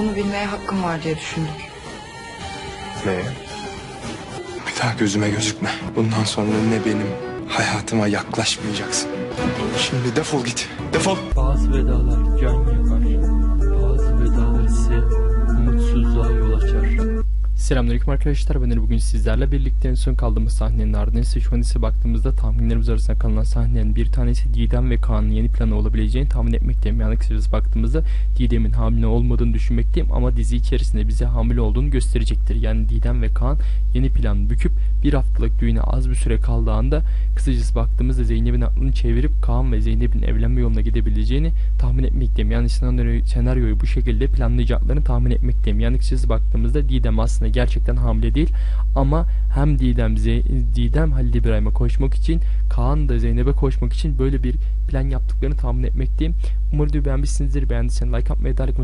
Bunu bilmeye hakkım var diye düşündük. Ne? Bir daha gözüme gözükme. Bundan sonra ne benim hayatıma yaklaşmayacaksın. Şimdi defol git. Defol. Bazı vedalar can Selamünaleyküm arkadaşlar. Ben bugün sizlerle birlikte en son kaldığımız sahnenin ardından ise şu an ise baktığımızda tahminlerimiz arasında kalan sahnenin bir tanesi Didem ve Kaan'ın yeni planı olabileceğini tahmin etmekteyim. Yani kısacası baktığımızda Didem'in hamile olmadığını düşünmekteyim ama dizi içerisinde bize hamile olduğunu gösterecektir. Yani Didem ve Kaan yeni plan büküp bir haftalık düğüne az bir süre kaldığı anda kısacası baktığımızda Zeynep'in aklını çevirip Kaan ve Zeynep'in evlenme yoluna gidebileceğini tahmin etmekteyim. Yani senaryoyu bu şekilde planlayacaklarını tahmin etmekteyim. Yani kısacası baktığımızda Didem aslında gerçekten hamile değil ama hem Didem, Ze- Didem Halil İbrahim'e koşmak için Kaan da Zeynep'e koşmak için böyle bir plan yaptıklarını tahmin etmekteyim. Umarım videoyu beğenmişsinizdir. Beğendiyseniz like atmayı, da like